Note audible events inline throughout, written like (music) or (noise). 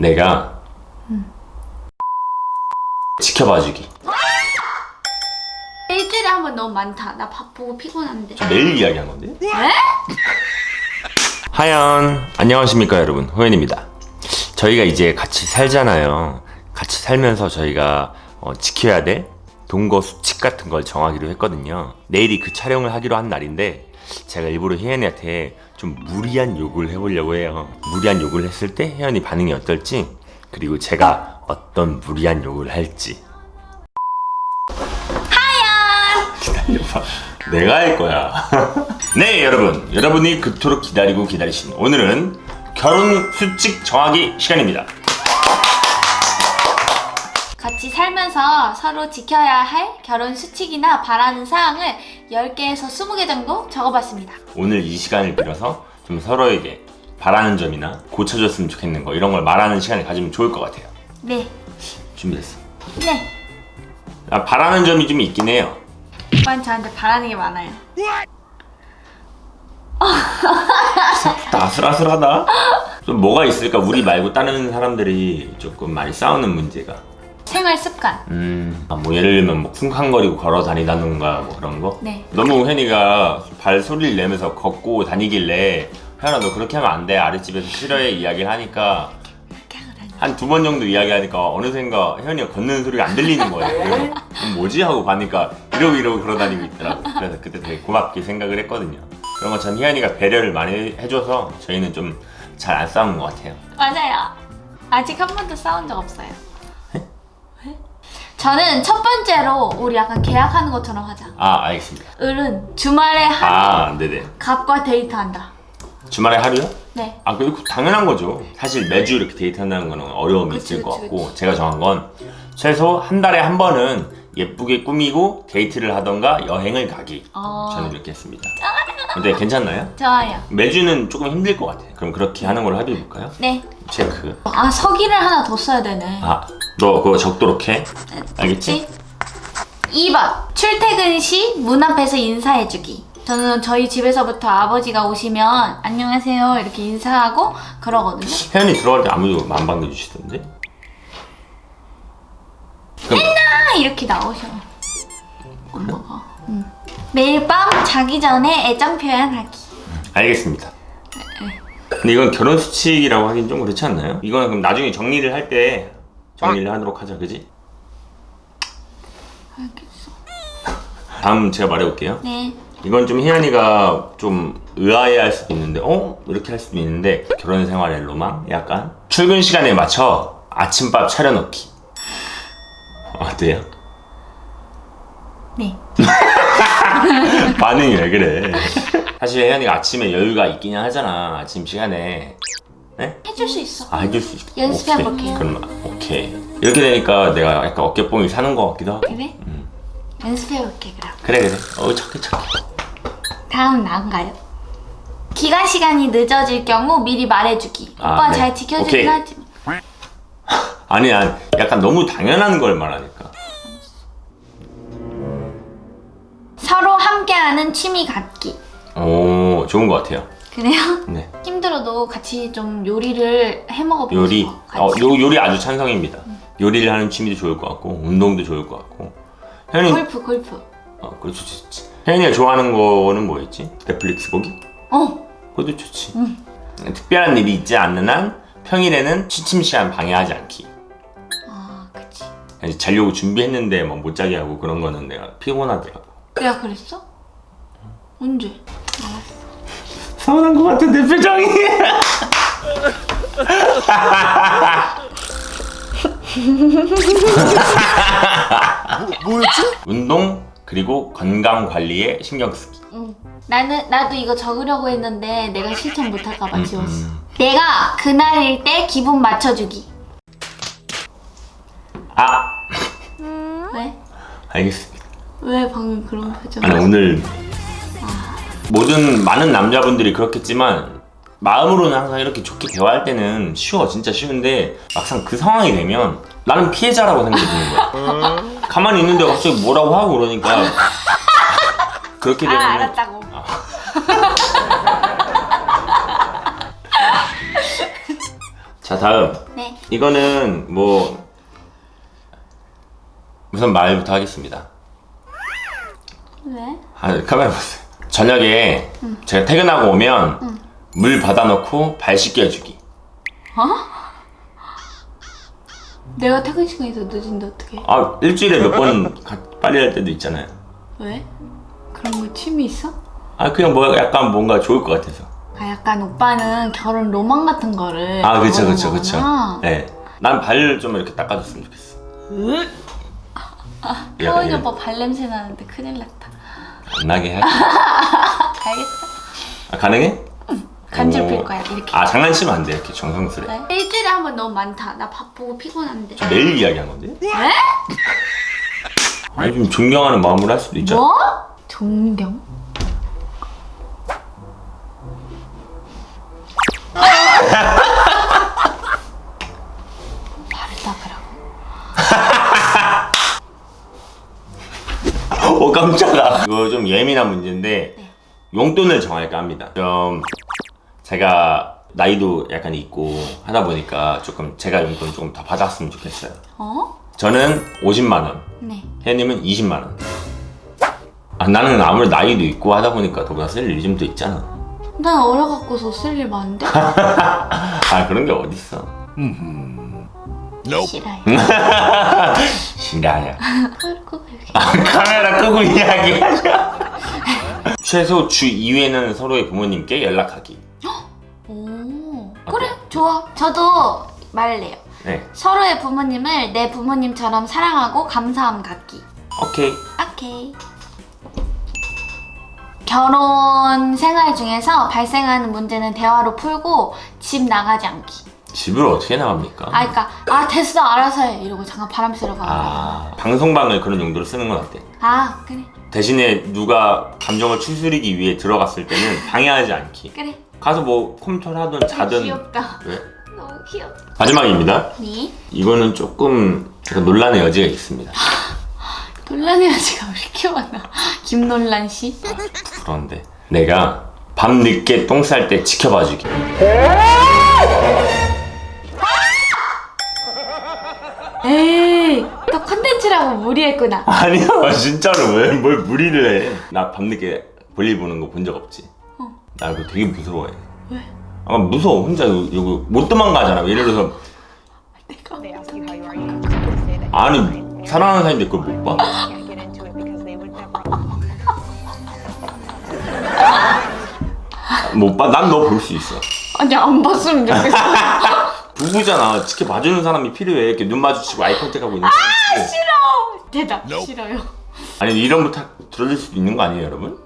내가 지켜봐주기. 일주일에 한 번 너무 많다. 나 바쁘고 피곤한데. 매일 이야기한 건데? (laughs) 하연 안녕하십니까 여러분 호연입니다. 저희가 이제 같이 살잖아요. 같이 살면서 저희가 어, 지켜야 될 동거 수칙 같은 걸 정하기로 했거든요. 내일이 그 촬영을 하기로 한 날인데 제가 일부러 혜연이한테 좀 무리한 요구를 해보려고 해요. 무리한 요구를 했을 때 혜연이 반응이 어떨지 그리고 제가 어떤 무리한 요구를 할지 기다려봐. 내가 할 거야. (laughs) 네, 여러분. 여러분이 그토록 기다리고 기다리신 오늘은 결혼 수칙 정하기 시간입니다. 같이 살면서 서로 지켜야 할 결혼 수칙이나 바라는 사항을 10개에서 20개 정도 적어봤습니다. 오늘 이 시간을 빌어서 좀 서로에게 바라는 점이나 고쳐줬으면 좋겠는 거 이런 걸 말하는 시간을 가지면 좋을 것 같아요. 네. 준비됐어. 네. 아, 바라는 점이 좀 있긴 해요. 오빠는 저한테 바라는 게 많아요. 다 (laughs) 아슬아슬하다. 좀 뭐가 있을까? 우리 말고 다른 사람들이 조금 많이 싸우는 문제가. 생활 습관. 음, 아, 뭐 예를 들면 뭐 쿵쾅거리고 걸어 다니다는가 뭐 그런 거? 네. 너무 혜니가 발 소리를 내면서 걷고 다니길래 혜연아 너 그렇게 하면 안 돼 아랫집에서 싫어해 이야기를 하니까 한 두 번 정도 이야기하니까 어느샌가 혜연이가 걷는 소리가 안 들리는 거예요 그래서 음, 뭐지 하고 봐니까 이러고 이러고 걸어 다니고 있더라고 그래서 그때 되게 고맙게 생각을 했거든요 그런 것처럼 혜연이가 배려를 많이 해줘서 저희는 좀 잘 안 싸우는 것 같아요 맞아요. 아직 한 번도 싸운 적 없어요. 네? 저는 첫 번째로 우리 약간 계약하는 것처럼 하자. 아 알겠습니다 을은 주말에 하루 아 네네 갑과 데이트한다. 주말에 하루요? 네. 아, 그 당연한 거죠. 사실 매주 이렇게 데이트한다는 거는 어려움이 그치, 있을 것 그치, 같고, 그치. 제가 정한 건 최소 한 달에 한 번은 예쁘게 꾸미고 데이트를 하던가 여행을 가기. 어. 저는 이렇게 했습니다. 근데 괜찮나요? 좋아요. 매주는 조금 힘들 것 같아요. 그럼 그렇게 하는 걸로 합의해 볼까요? 네. 체크. 아 서기를 하나 더 써야 되네. 아, 너 그거 적도록 해. 알겠지? 2번 출퇴근 시 문 앞에서 인사해주기. 저는 저희 집에서부터 아버지가 오시면 안녕하세요 이렇게 인사하고 그러거든요. 혜연이 들어갈 때 아무도 안 반겨주시던데? 그럼 아 이렇게 나오셔. 엄마가. 응. 매일 밤 자기 전에 애정 표현하기. 알겠습니다. 근데 이건 결혼 수칙이라고 하긴 좀 그렇지 않나요? 이거는 그럼 나중에 정리를 할 때 정리를 하도록 하자, 그지? 알겠어. (laughs) 다음 제가 말해볼게요. 네. 이건 좀 희연이가 좀 의아해할 수도 있는데, 어? 이렇게 할 수도 있는데 결혼 생활의 로망? 약간 출근 시간에 맞춰 아침밥 차려놓기. 어때요? 네. 반응이 왜 그래? 사실 혜연이가 아침에 여유가 있긴 하잖아. 아침 시간에. 네? 해줄 수 있어. 아 해줄 수 있어. 연습해볼게요. 오케이. 그럼 오케이. 이렇게 되니까 내가 약간 어깨뽕이 사는 것 같기도 하고. 그래? 연습해볼게 그럼. 그래 그래. 어 착해 착해. 다음 나은가요? 기간 시간이 늦어질 경우 미리 말해주기. 아, 오빠 네. 잘 지켜주긴 오케이. 하지만. (laughs) 아니 난 약간 너무 당연한 걸 말하니까. 함께하는 취미 갖기. 오 좋은 것 같아요. 그래요? 네. (laughs) 힘들어도 같이 좀 요리를 해 먹어보고 요리. 싶어. 같이. 어 요, 요리 아주 찬성입니다. 요리를 하는 취미도 좋을 것 같고 운동도 좋을 것 같고. 혜연이 골프 골프. 어 그렇지 좋지. 혜연이가 좋아하는 거는 뭐였지? 넷플릭스 보기? 어. 그것도 좋지. 특별한 일이 있지 않는 한 평일에는 취침 시간 방해하지 않기. 아 그치. 아니, 자려고 준비했는데 막못 자게 하고 그런 거는 내가 피곤하더라고. 내가 그랬어? 언제? 서운한 것 같은 내 표정이. 뭐였지? 운동 그리고 건강 관리에 신경 쓰기. 응. 나는 나도 이거 적으려고 했는데 내가 실천 못할까봐 지웠어. 음. 내가 그날일 때 기분 맞춰주기. 아 왜? 알겠습니다. 왜 방금 그런 표정? 아니 오늘 모든 많은 남자분들이 그렇겠지만 마음으로는 항상 이렇게 좋게 대화할 때는 쉬워 진짜 쉬운데 막상 그 상황이 되면 나는 피해자라고 생각이 드는 거야. 가만히 있는데 갑자기 뭐라고 하고 그러니까 그렇게 아 되면 알았다고. 자 다음 네. 이거는 뭐 우선 말부터 하겠습니다. 왜? 아, 카메라 보세요. 저녁에 제가 퇴근하고 오면 물 받아놓고 발 씻겨주기. 내가 퇴근 시간이 더 늦은데 어떡해? 아 일주일에 몇 번 빨리 할 때도 있잖아요. 왜? 그런 거 취미 있어? 아 그냥 뭐 약간 뭔가 좋을 것 같아서. 아 약간 오빠는 결혼 로망 같은 거를 아 그쵸 바라는 그쵸 그쵸. 거구나. 네. 난발좀 이렇게 닦아줬으면 좋겠어. 혜원이 이런- 오빠 발냄새 나는데 큰일 났다. 안 나게 해. 알겠어? 아, 가능해? 간지럽힐 오. 거야 이렇게. 아 장난치면 안 돼 이렇게 정성스레. 네? 일주일에 한 번 너무 많다. 나 바쁘고 피곤한데. 매일 이야기한 건데? 왜? (laughs) 아니 좀 존경하는 마음으로 할 수도 있잖아. 뭐? 존경? (laughs) 발을 닦으라고. (laughs) 어 (laughs) 깜짝아. 이거 좀 예민한 문제인데 네. 용돈을 정할까 합니다. 좀 제가 나이도 약간 있고 하다 보니까 조금 제가 용돈 조금 더 받았으면 좋겠어요. 어? 저는 50만 원, 네. 혜님은 20만 원. 아, 나는 아무리 나이도 있고 하다 보니까 더구나 쓸 일이 좀더 있잖아. 난 어려갖고서 쓸일 많은데? (laughs) 아 그런 게 어딨어. 싫어요. (laughs) 그리고 이렇게. 아, 카메라 끄고 이야기하자. 최소 주 2회는 서로의 부모님께 연락하기. 오. 그래, 좋아. 저도 말래요. 네, 서로의 부모님을 내 부모님처럼 사랑하고 감사함 갖기. 오케이. 오케이. 결혼 생활 중에서 발생하는 문제는 대화로 풀고 집 나가지 않기. 집을 어떻게 나갑니까? 아, 그니까, 아, 됐어, 알아서 해. 이러고 잠깐 바람 쐬러 가고. 아, 아, 방송방을 그런 용도로 쓰는 건 어때? 그래. 대신에 누가 감정을 추스리기 위해 들어갔을 때는 방해하지 않기. 그래. 가서 뭐 컴퓨터를 하든 자든. 귀엽다. 왜? 너무 귀엽다. 마지막입니다. 니? 이거는 조금 약간 논란의 여지가 있습니다. (laughs) 논란의 여지가 왜 이렇게 많아? (laughs) 김논란 씨? 그런데 내가 밤 늦게 똥 쌀 때 지켜봐주기. 에이, 또 컨텐츠라고 무리했구나. 아니야 진짜로 왜 뭘 무리를 해? 나 밤늦게 볼일 보는 거 본 적 없지. 나 이거 되게 무서워해. 왜? 아 무서워 혼자 이거, 이거 못 도망가잖아. 예를 들어서 내가 They ask you how you are, you can say that. 아니 사랑하는 사람인데 그걸 못 봐? (laughs) Can't get into it because they would never. (laughs) 못 봐? 난 너 볼 수 있어. 아니 안 봤으면 좋겠어. (laughs) 부부잖아. 지켜봐주는 사람이 필요해. 이렇게 눈 마주치고 아이 컨택하고 있는 사람이. 싫어. 대답 싫어요. 아니 이런 부탁 들어줄 수도 있는 거 아니에요, 여러분?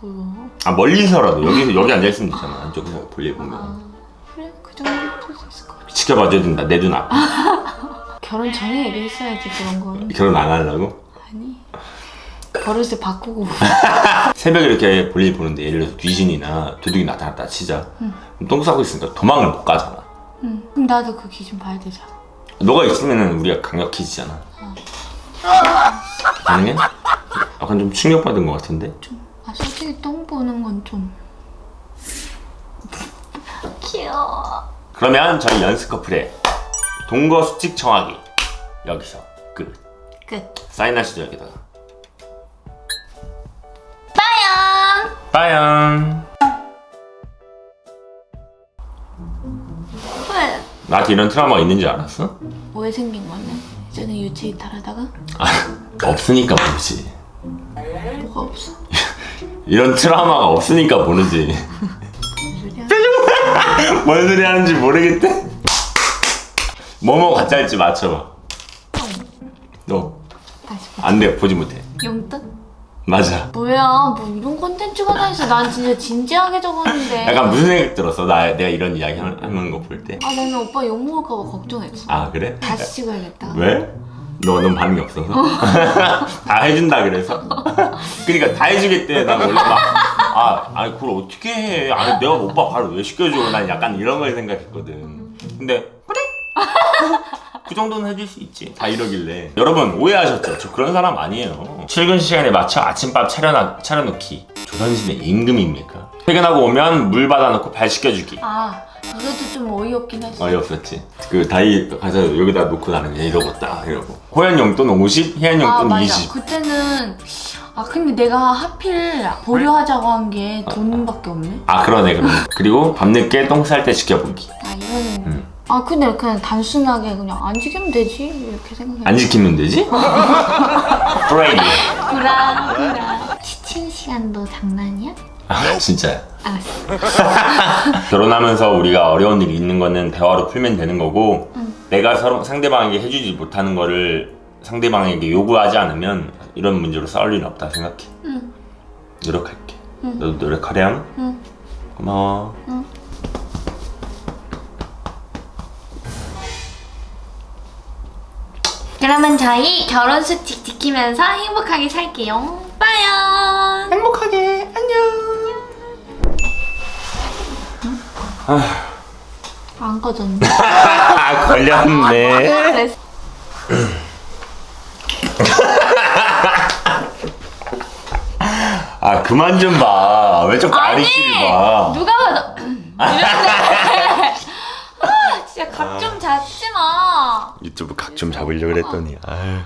뭐요? 아 멀리서라도 여기 여기 앉아 있으면 되잖아. 안쪽에서 볼일 보면 그래 그 정도 할수 있을 것 같아. 지켜봐줘야 된다. 내 눈 앞에. (laughs) 결혼 전에 얘기했어야지 그런 건. 결혼 안 하려고? 아니 버릇을 바꾸고. (laughs) 새벽에 이렇게 볼일 보는데 예를 들어서 귀신이나 도둑이 나타났다 치자. 그럼 똥 싸고 있으니까 도망을 못 가잖아. 응. 그럼 나도 그 기준 봐야 되잖아. 너가 있으면은 우리가 강력해지잖아. 가능해? 약간 좀 충격받은 것 같은데? 아 솔직히 똥 보는 건 좀. (laughs) 귀여워. 그러면 저희 연습 커플의 동거 수칙 정하기 여기서 끝. 끝. 사인하시죠 여기다가. 빠염. 왜? 나한테 이런 트라우마가 있는지 알았어? 왜 생긴 건데? 예전에 유체 이탈하다가 아, 없으니까 모르지. 뭐가 없어? (laughs) 이런 트라우마가 없으니까 모르지. 무슨 소리야? 뭔 소리 하는지 모르겠대. 뭐뭐 가짜 할지 맞춰봐. 너 다시 봐. 안 돼, 보지 못해. 용돈? 맞아. 뭐야 뭐 이런 콘텐츠가 다 있어 난 진짜 진지하게 적었는데 약간 무슨 생각 들었어? 나 내가 이런 이야기 하- 하는 거 볼 때. 아 나는 오빠 욕먹을까봐 걱정했어 아 그래? 다시 찍어야겠다 왜? 너, 넌 반응이 없어서? (laughs) 다 해준다 그래서? (laughs) 그니까 다 해주겠대. 난 원래 막, 아, 아니, 그걸 어떻게 해. 아니, 내가 오빠 바로 왜 시켜줘. 난 약간 이런 걸 생각했거든. 근데, 그래? 그 정도는 해줄 수 있지. 다 이러길래. 여러분, 오해하셨죠? 저 그런 사람 아니에요. 출근 시간에 맞춰 아침밥 차려놔, 차려놓기. 조선시대 임금입니까? 퇴근하고 오면 물 받아놓고 발 씻겨주기. 아 이것도 좀 어이없긴 했어. 어이없었지. 그 다이 가서 여기다 놓고 나는 그냥 이러고 딱 이러고. 호연 용돈 50, 혜연 아 용돈 맞아. 20. 그때는 아 근데 내가 하필 보류하자고 한 게 돈밖에 없네. 아 그러네 그러네. 그리고 밤늦게 똥쌀 때 지켜보기. 아 이거는 음. 아 근데 그냥 단순하게 그냥 안 지키면 되지 이렇게 생각해. 안 지키면 되지? 프레이. 구라 구라. 지친 시간도 장난이야? 아 진짜야. 알았어. (laughs) 결혼하면서 우리가 어려운 일이 있는 거는 대화로 풀면 되는 거고 내가 서로 상대방에게 해주지 못하는 거를 상대방에게 요구하지 않으면 이런 문제로 싸울 일은 없다 생각해. 응. 노력할게. 너도 노력하렴. 응. 고마워. 그러면 저희 결혼 수칙 지키면서 행복하게 살게요. 빠요. 행복하게 안녕. 안 꺼졌네. 아 (laughs) 걸렸네. 그래서 아 그만 좀 봐. 왜 자꾸 아리씨를 봐. 누가 봐도 (laughs) 이런데. (laughs) 아 진짜 마. 유튜브 각 좀 잡으려고 그랬더니. 아유.